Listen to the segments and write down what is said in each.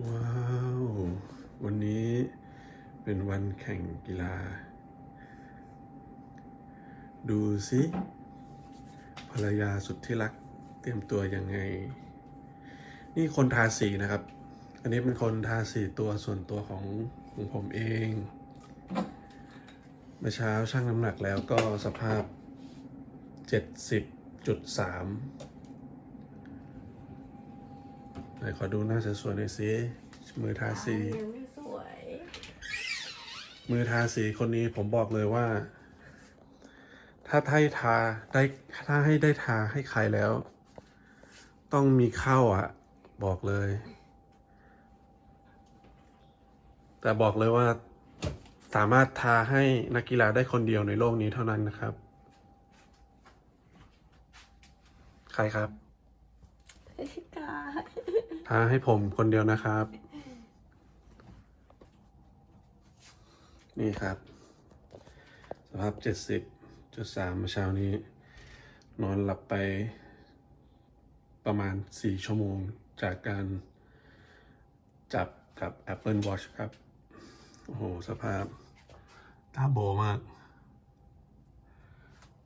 ว้าว วันนี้เป็นวันแข่งกีฬา ดูสิภรรยาสุดที่รักเตรียมตัวยังไง นี่คนทาสีนะครับ อันนี้เป็นคนทาสีตัวส่วนตัวของของผมเองเมื่อเช้าชั่งน้ำหนักแล้วก็สภาพ 70.3 ไหนขอดูหน้าสวยๆหน่อยสิ มือทาสี ยังไม่สวย มือทาสีคนนี้ผมบอกเลยว่า ถ้าให้ทาได้ถ้าให้ได้ทาให้ใครแล้ว ต้องมีเข้าอะ บอกเลย แต่บอกเลยว่าสามารถทาให้นักกีฬาได้คนเดียวในโลกนี้เท่านั้นนะครับ ใครครับพี่กาย ทาให้ผมคนเดียวนะครับ นี่ครับ สภาพเจ็ดสิบจุดสามเช้านี้ นอนหลับไปประมาณสี่ชั่วโมงจากการจับกับ Apple Watch ครับ โอ้โห สภาพตาโบมาก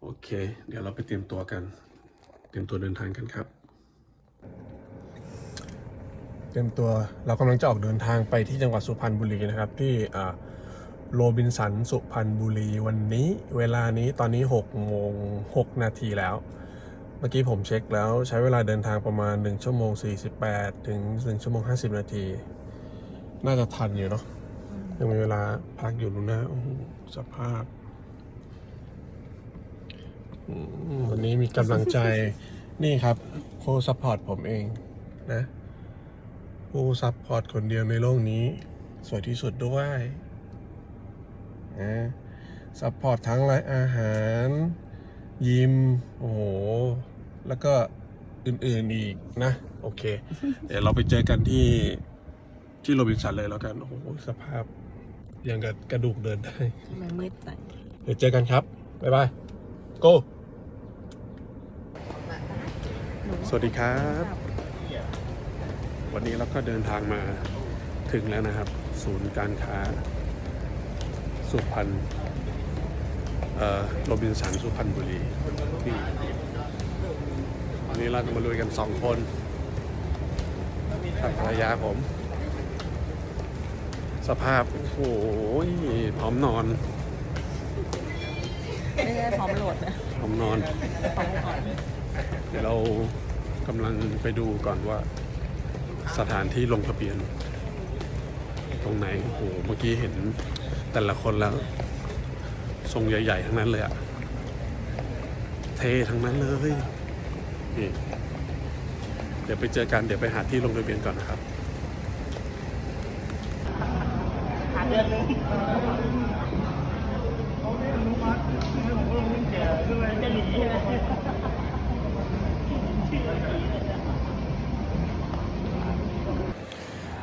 โอเค เดี๋ยวเราไปเตรียมตัวกัน เตรียมตัวเดินทางกันครับ เตรียมตัวเรากำลังจะออกเดินทางไปที่จังหวัดสุพรรณบุรีนะครับ ที่โรบินสันสุพรรณบุรีวันนี้เวลานี้ตอนนี้6โมง6นาทีแล้ว เมื่อกี้ผมเช็คแล้วใช้เวลาเดินทางประมาณ 1 ชั่วโมง 48 ถึง 1 ชั่วโมง 50 นาที น่าจะทันอยู่เนาะยังมีเวลาพักอยู่ดูนะสภาพวันนี้มีกำลังใจนี่ครับ โค้ซัพพอร์ตผมเองนะ ผู้ซัพพอร์ตคนเดียวในโลกนี้ สวยที่สุดด้วยนะซัพพอร์ตทั้งรายอาหาร ยิม โอ้โห แล้วก็อื่นๆอีกนะ โอเค เดี๋ยวเราไปเจอกันที่ที่โรบินสันเลยแล้วกัน โอ้โห สภาพยังกับกระดูกเดินได้ มันมืดจังเดี๋ยวเจอกันครับ บ๊ายบาย go สวัสดีครับ วันนี้เราก็เดินทางมาถึงแล้วนะครับ ศูนย์การค้า สุพรรณเอ่อโรบินสันสุพรรณบุรีนี่วันนี้เราจะมาลุยกันสองคนกับภรรยาผม สภาพ โอ้โหพร้อมนอน ไม่ได้พร้อมโหลดนะพร้อมนอน พร้อมก่อน เดี๋ยวเรากำลังไปดูก่อนว่า สถานที่ลงทะเบียน ตรงไหนโอ้โหเมื่อกี้เห็นแต่ละคนแล้ว ทรงใหญ่ ๆ ทั้งนั้นเลยอะเททั้งนั้นเลยนี่เดี๋ยวไปเจอกันเดี๋ยวไปหาที่ลงทะเบียนก่อนนะครับหาเดินเลังจ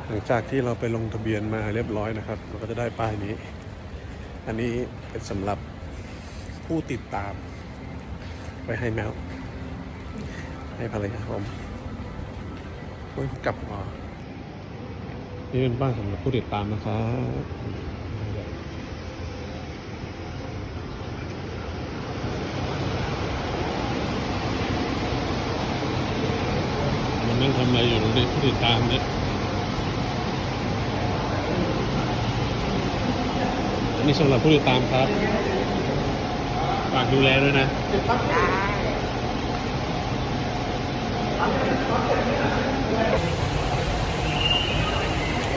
หลังจากที่เราไปลงทะเบียนมาเรียบร้อยนะครับ เราก็จะได้ป้ายนี้ อันนี้เป็นสำหรับผู้ติดตาม ไปให้แมว ให้ภรรยาผมเฮ้ยกลับมานี่เป็นป้ายสำหรับผู้ติดตามนะครับมันนั่งทำอะไรอยู่ดูดิผู้ติดตามเนี่ย นนี้สำหรับผู้ติดตามครับฝากดูแลด้วยนะ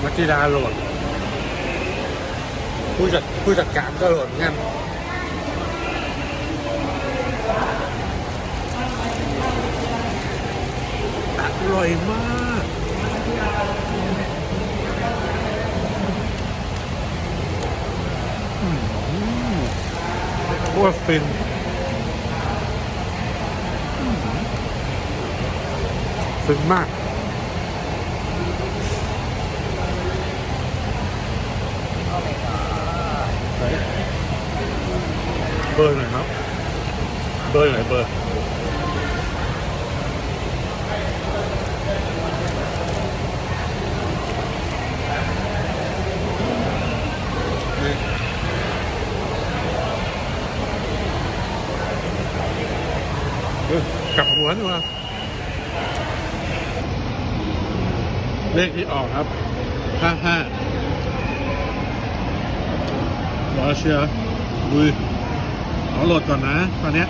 นักกีฬาโหลดผู้จัดผู้จัดการก็โหลดเหมือนกันอร่อยมาก โคตรฟินฟินมากเบอร์หน่อยครับ เบอร์ไหนเบอร์ วนหัวเลขที่ออกครับห้าห้ารอเชียร์ลุยขอโหลดก่อนนะ ตอนเนี้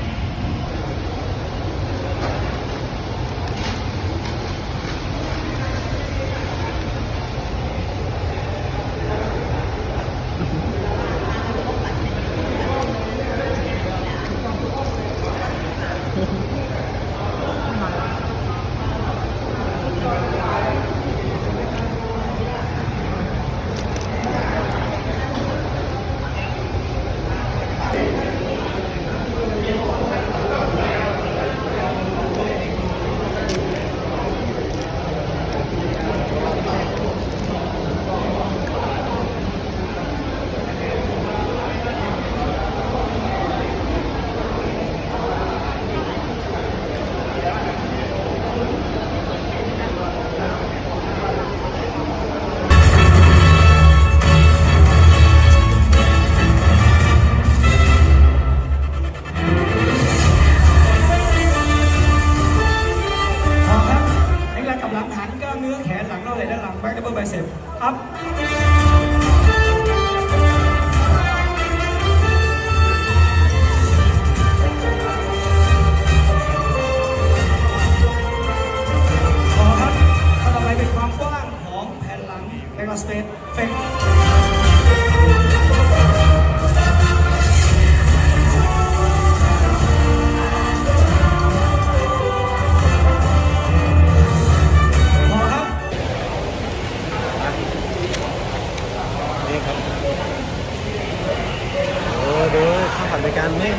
ันนี้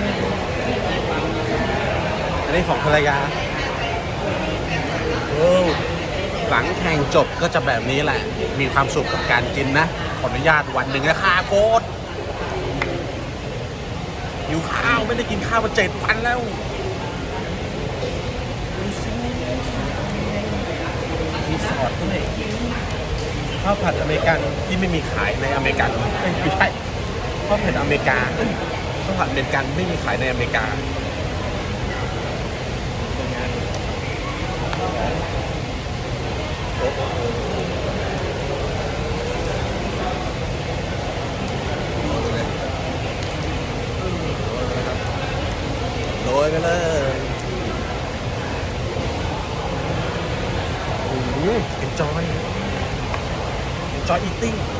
อันนี้ของภรรยาโอ้หลังแข่งจบก็จะแบบนี้แหละ มีความสุขกับการกินนะ ขออนุญาตวันหนึ่งนะค่าโคตรหิวข้าวไม่ได้กินข้าวมาเจ็ดวันแล้วมีสอดด้วยข้าวผัดอเมริกันที่ไม่มีขายในอเมริกันไม่ใช่ข้าวผัดอเมริกา ต้องผันเด็ดกันไม่มีขายในอเมริกาโรยกันเลยเอ็นจอยเอ็นจอยอีติ้ง eating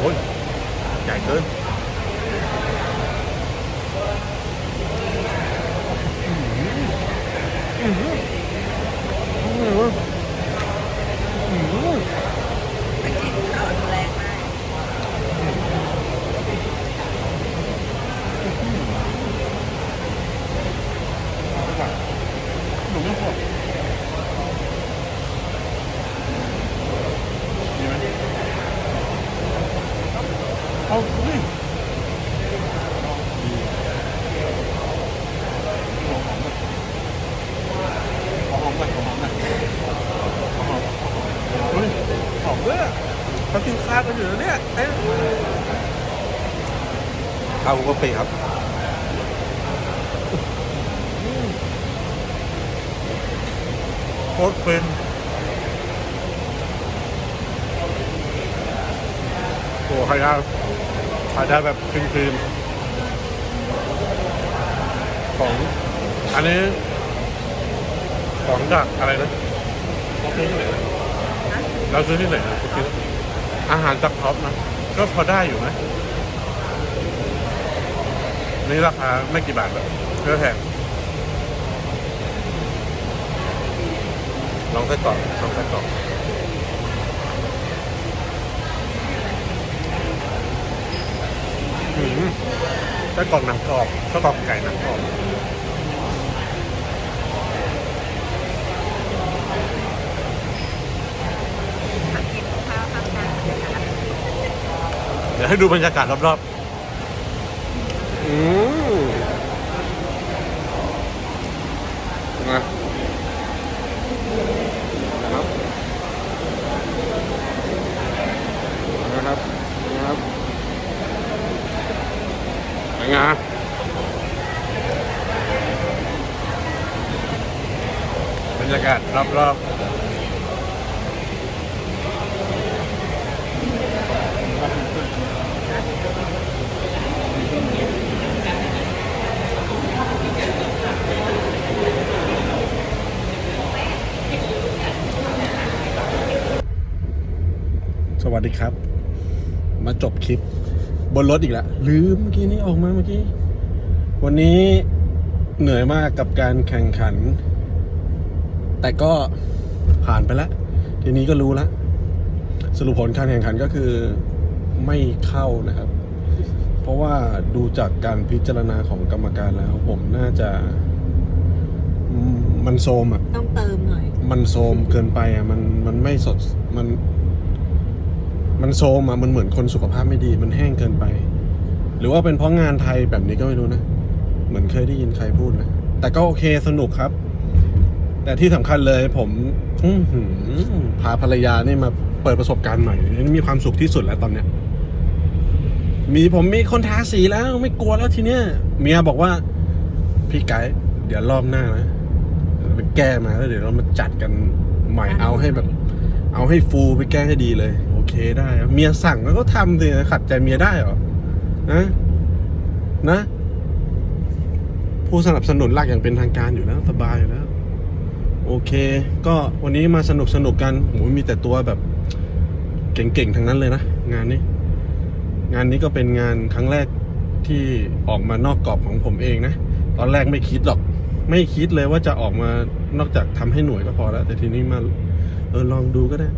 โอ้ย ใหญ่เกิน อือหืออือหืออือหือ แต่กินข้าวแรงมาก หนูไม่พอดีไหมเอาเฮ้ยหอมหอมหอมหอมหอมเฮ้ยหอมด้วยอะเขากินข้าวกันอยู่แล้วเนี่ยเอ๊ะข้าวก็เปครับโคตรเป็นโอ้ใครได้ใครได้แบบคลีนๆของ อันนี้ ของจากอะไรนะเราซื้อที่ไหนนะเราซื้อที่ไหนนะคุณคิด อาหารจากท็อปนะ ก็พอได้อยู่นะ นี่ราคาไม่กี่บาทแบบเพื่อแพงลองไส้กรอกลองไส้กรอกไส้กรอกหนังกรอบไส้กรอกไก่หนังกรอบเดี๋ยว ให้ดูบรรยากาศรอบๆอืมนะ มา งาบรรยากาศรอบๆ ส วัสดีครับ มาจบคลิป บนรถอีกแล้วลืมเมื่อกี้นี้ออกมาเมื่อกี้ วันนี้เหนื่อยมากกับการแข่งขัน แต่ก็ผ่านไปแล้ว ทีนี้ก็รู้แล้วสรุปผลการแข่งขันก็คือไม่เข้านะครับ เพราะว่าดูจากการพิจารณาของกรรมการแล้ว ผมน่าจะอืมมันโซมอะ ต้องเติมหน่อย มันโซมเกินไปอะ มันมันไม่สด มัน มันโซมอะมันเหมือนคนสุขภาพไม่ดี มันแห้งเกินไป หรือว่าเป็นเพราะงานไทยแบบนี้ก็ไม่รู้นะ เหมือนเคยได้ยินใครพูดนะ แต่ก็โอเคสนุกครับ แต่ที่สำคัญเลยผมพาภรรยานี่มาเปิดประสบการณ์ใหม่นี่มีความสุขที่สุดแล้วตอนเนี้ย มีผมมีคนทาสีแล้ว ไม่กลัวแล้วทีเนี้ยเมียบอกว่า พี่ไกด์เดี๋ยวรอบหน้านะไปแก้มาแล้วเดี๋ยวเรามาจัดกันใหม่เอาให้แบบ เอาให้ฟูไปแก้ให้ดีเลย เคได้เมียสั่งแล้วก็ทำสิขัดใจเมียได้เหรอนะนะ ผู้สนับสนุนหลักอย่างเป็นทางการอยู่แล้วสบายอยู่แล้ว โอเค ก็วันนี้มาสนุกสนุกกันโหมีแต่ตัวแบบเก่งๆทั้งนั้นเลยนะ งานนี้ งานนี้ก็เป็นงานครั้งแรกที่ออกมานอกกรอบของผมเองนะ ตอนแรกไม่คิดหรอก ไม่คิดเลยว่าจะออกมานอกจากทำให้หน่วยก็พอแล้ว แต่ทีนี้มาเออลองดูก็ได้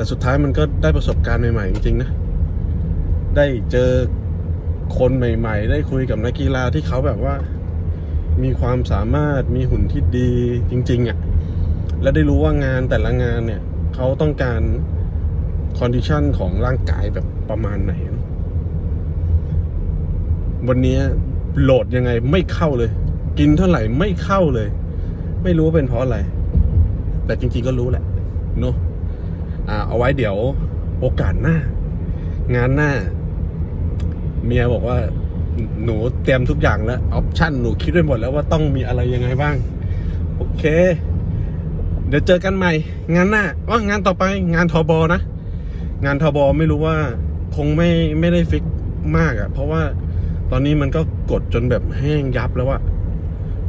แต่สุดท้ายมันก็ได้ประสบการณ์ใหม่ๆจริงๆนะ ได้เจอคนใหม่ ๆ ได้คุยกับนักกีฬาที่เขาแบบว่า มีความสามารถมีหุ่นที่ดีจริง ๆอะ่ะ และได้รู้ว่างานแต่ละงานเนี่ยเขาต้องการคอนดิชันของร่างกายแบบประมาณไหน วันนี้โหลดยังไงไม่เข้าเลย กินเท่าไหร่ไม่เข้าเลย ไม่รู้ว่าเป็นเพราะอะไร แต่จริง ๆก็รู้แหละเนอะ เอาไว้เดี๋ยวโอกาสหน้า งานหน้า เมียบอกว่าหนูเตรียมทุกอย่างแล้วออปชั่นหนูคิดไว้หมดแล้วว่าต้องมีอะไรยังไงบ้าง โอเค เดี๋ยวเจอกันใหม่ งานหน้าว่างานต่อไปงานทอบอนะ งานทอบอไม่รู้ว่าคงไม่ไม่ได้ฟิกมากอะ่ะ เพราะว่าตอนนี้มันก็กดจนแบบแห้งยับแล้วอะ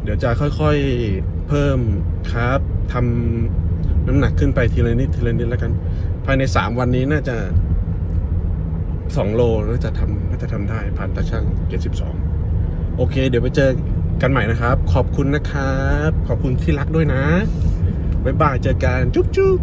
เดี๋ยวจะค่อยๆเพิ่มครับทำ น้ำหนักขึ้นไปทีละนิดทีละนิดแล้วกัน ภายในสามวันนี้น่าจะสองโลน่าจะทำน่าจะทำได้ผ่านตาช่างเจ็ดสิบสองโอเค เดี๋ยวไปเจอกันใหม่นะครับ ขอบคุณนะครับ ขอบคุณที่รักด้วยนะบ๊ายบายเจอกันจุ๊บจุ๊บ